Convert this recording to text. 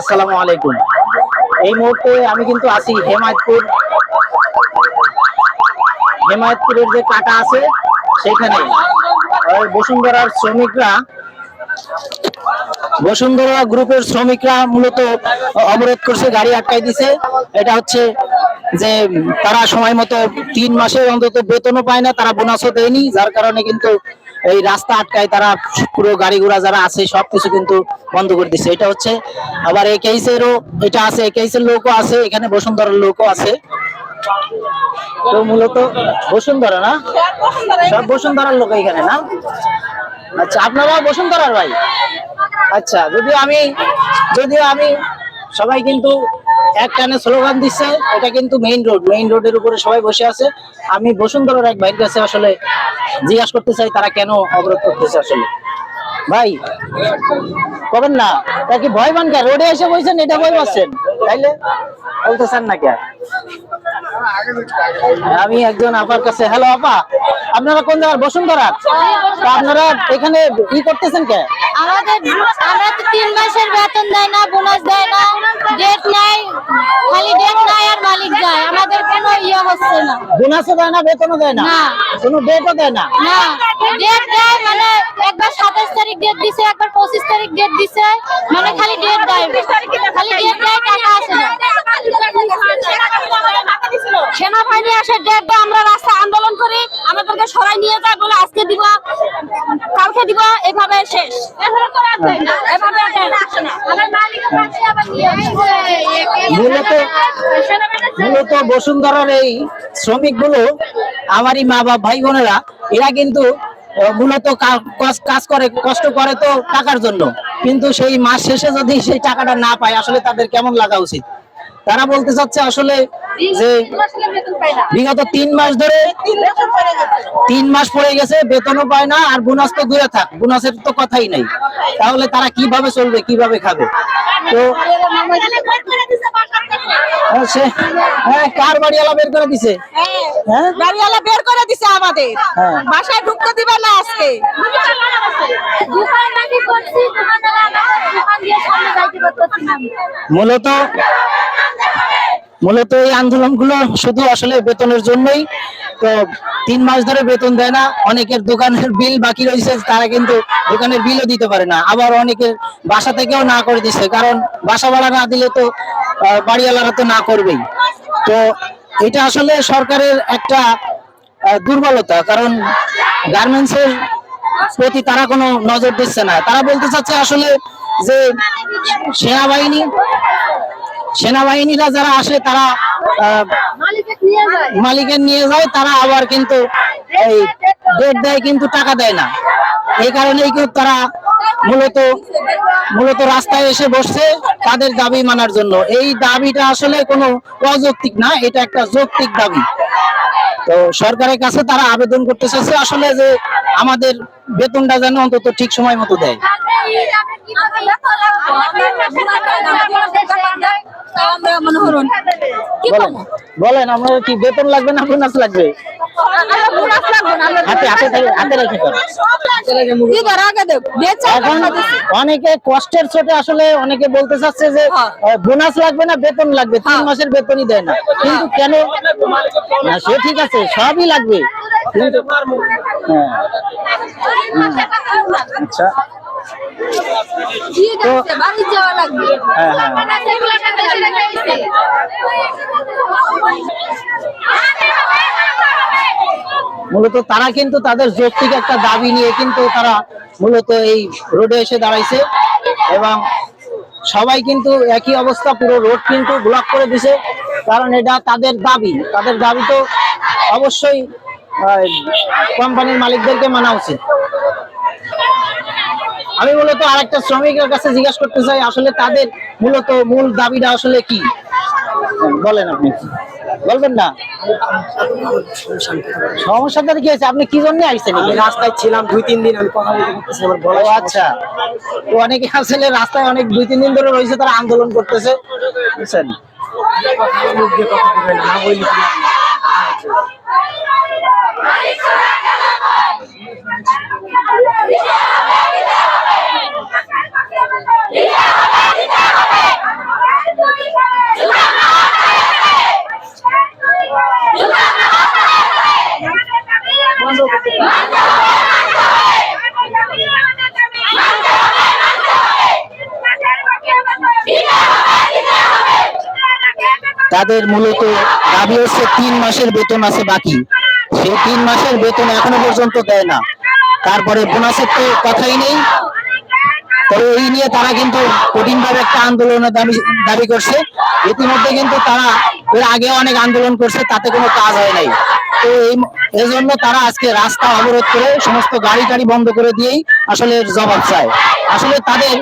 আসসালামু আলাইকুম। এই মুহূর্তে আমি কিন্তু আছি হেমায়তপুর। হেমায়তপুরের যে কাটা আছে, সেখানে। বসুন্ধরার শ্রমিকরা, বসুন্ধরা গ্রুপের শ্রমিকরা মূলত অবরোধ করছে, গাড়ি আটকাই দিছে। এটা হচ্ছে যে তারা সময় মতো তিন মাসে অন্তত বেতনও পায় না, তারা বোনাসও দেয়নি, যার কারণে কিন্তু এই রাস্তা আটকায় তারা পুরো গাড়ি ঘোড়া যারা আছে, সবকিছু কিন্তু বন্ধ করে দিচ্ছে এটা হচ্ছে আবার এই কেসেরও এটা আছে এই কেসের লোকও আছে, এখানে বসুন্ধরার লোকও আছে। তো মূলত বসুন্ধরা না? সব বসুন্ধরার লোক এখানে না? আচ্ছা আপনারা বসুন্ধরার ভাই? আচ্ছা যদিও আমি যদিও আমি সবাই কিন্তু এক টানে স্লোগান দিচ্ছে এটা কিন্তু মেইন রোড মেইন রোডের উপরে সবাই বসে আছে। আমি বসুন্ধরার এক ভাইয়ের কাছে আসলে জিজ্ঞাসা করতে চাই, তারা কেন অবরোধ করতেছে আসলে? ভাই, কবেন না তা কি ভয় পান কে রোডে এসে বলছেন এটা ভয় পাচ্ছেন? তাইলে বলতেছেন না কে আমি একজন আপার কাছে হ্যালো আপা, আপনারা কোন জায়গার? বসুন্ধরার তা আপনারা এখানে ই করতেছেন কে আমাদের আমরা তো তিন মাসের বেতন দেয় না, বোনাস দেয় না। ডেট নাই খালি ডেট নাই আর মালিক যায়। আমাদের কোনো ইয়ে হচ্ছে না। বোনাসও দেয় না বেতনও দেয় না? না। কোনো ডেটও দেয় না? না। ডেট দেয় মানে একবার সাতাশ তারিখ ডেট দিছে একবার পঁচিশ তারিখ ডেট দিছে। মানে খালি ডেট দেয়। খালি ডেট দেয় টাকা আসে না। সেনাবাহিনী আসে ডেট দেয় আমরা রাস্তা আন্দোলন করি আমাদেরকে সরাই নিয়ে যায় বলে আজকে দিব কালকে দিব এভাবে শেষ। মূলত বসুন্ধরার এই শ্রমিকগুলো আমারই মা বাপ ভাই বোনেরা এরা কিন্তু মূলত কাজ করে কষ্ট করে তো টাকার জন্য। কিন্তু সেই মাস শেষে যদি সেই টাকাটা না পায় আসলে তাদের কেমন লাগা উচিত? তারা বলতে চাচ্ছে আসলে যে বিগত তিন মাস ধরে তিন মাস পড়ে গেছে বেতনও পায় না আর বোনাস তো দূরে থাক। বোনাসের তো কথাই নাই। তাহলে তারা কীভাবে চলবে কীভাবে খাবে? তো হ্যাঁ, হ্যাঁ কার বাড়িওয়ালা বের করে দিছে? হ্যাঁ? গাড়িওয়ালা বের করে দিছে আমাদের। হ্যাঁ। বাসায় ঢুকতে দিবে না আজকে। মূলত মূলত এই আন্দোলনগুলো শুধু আসলে বেতনের জন্যই, তো তিন মাস ধরে বেতন দেয় না, অনেকের দোকানের বিল বাকি রয়েছে, তারা কিন্তু দোকানের বিলও দিতে পারে না। আবার অনেকের বাসা থেকেও না করে দিচ্ছে কারণ বাসা ভাড়া না দিলে তো বাড়িওয়ালারা তো না করবেই। তো এটা আসলে সরকারের একটা দুর্বলতা, কারণ গার্মেন্টসের প্রতি তারা কোনো নজর দিচ্ছে না। তারা বলতে চাচ্ছে আসলে যে সেনাবাহিনী সেনাবাহিনীরা যারা আসে তারা মালিকের নিয়ে যায়। তারা আবার কিন্তু এই ডেট দেয় কিন্তু টাকা দেয় না। এই কারণেই কিন্তু তারা মূলত মূলত রাস্তায় এসে বসছে তাদের দাবি মানার জন্য। এই দাবিটা আসলে কোনো অযৌক্তিক না এটা একটা যৌক্তিক দাবি। তো সরকারের কাছে তারা আবেদন করতে চাচ্ছে আসলে যে আমাদের বেতনটা যেন অন্তত ঠিক সময় মতো দেয়। বলেন আপনার কি বেতন লাগবে না বোনাস লাগবে? অনেকে কষ্টের ছোটে আসলে অনেকে বলতে চাচ্ছে যে বোনাস লাগবে না বেতন লাগবে। তিন মাসের বেতনই দেয় না। কিন্তু কেন? না সে ঠিক আছে সবই লাগবে। কিন্তু হ্যাঁ। আচ্ছা। হ্যাঁ হ্যাঁ। মূলত তারা কিন্তু তাদের যৌক্তিক একটা দাবি নিয়ে কিন্তু তারা মূলত এই রোডে এসে দাঁড়াইছে এবং সবাই কিন্তু একই অবস্থা, পুরো রোড কিন্তু ব্লক করে দিছে। কারণ এটা তাদের দাবি। তাদের দাবি তো অবশ্যই কোম্পানির মালিকদেরকে মানা উচিত। আমি মূলত আরেকটা শ্রমিকের কাছে জিজ্ঞাসা করতে চাই আসলে তাদের মূলত মূল দাবিটা আসলে কি? বলেন আপনি। বলবেন না? সমস্যাটা কি হয়েছে আপনি কি জন্য আইছেন? আমি রাস্তায় ছিলাম দুই তিন দিন আমি কথা বলতে করতেছি আমার গলায় আচ্ছা। তো অনেকে আসলে রাস্তায় অনেক দুই তিন দিন ধরে রয়েছে তারা আন্দোলন করতেছে। বুঝছেন সমস্যা, মুখ দিয়ে কথা দিবে না, না বললে কি হবে? দিতে হবে, দিতে হবে। তাদের মূলত দাবি হচ্ছে তিন মাসের বেতন আছে বাকি। সেই তিন মাসের বেতন এখনও পর্যন্ত দেয় না। তারপরে বোনাসের তো কথাই নেই। তবে এই নিয়ে তারা কিন্তু কঠিনভাবে একটা আন্দোলনের দাবি দাবি করছে। ইতিমধ্যে কিন্তু তারা এর আগে অনেক আন্দোলন করছে, তাতে কোনো কাজ হয় নাই। তো এই এই জন্য তারা আজকে রাস্তা অবরোধ করে সমস্ত গাড়ি টাড়ি বন্ধ করে দিয়েই আসলে জবাব চায়। আসলে তাদের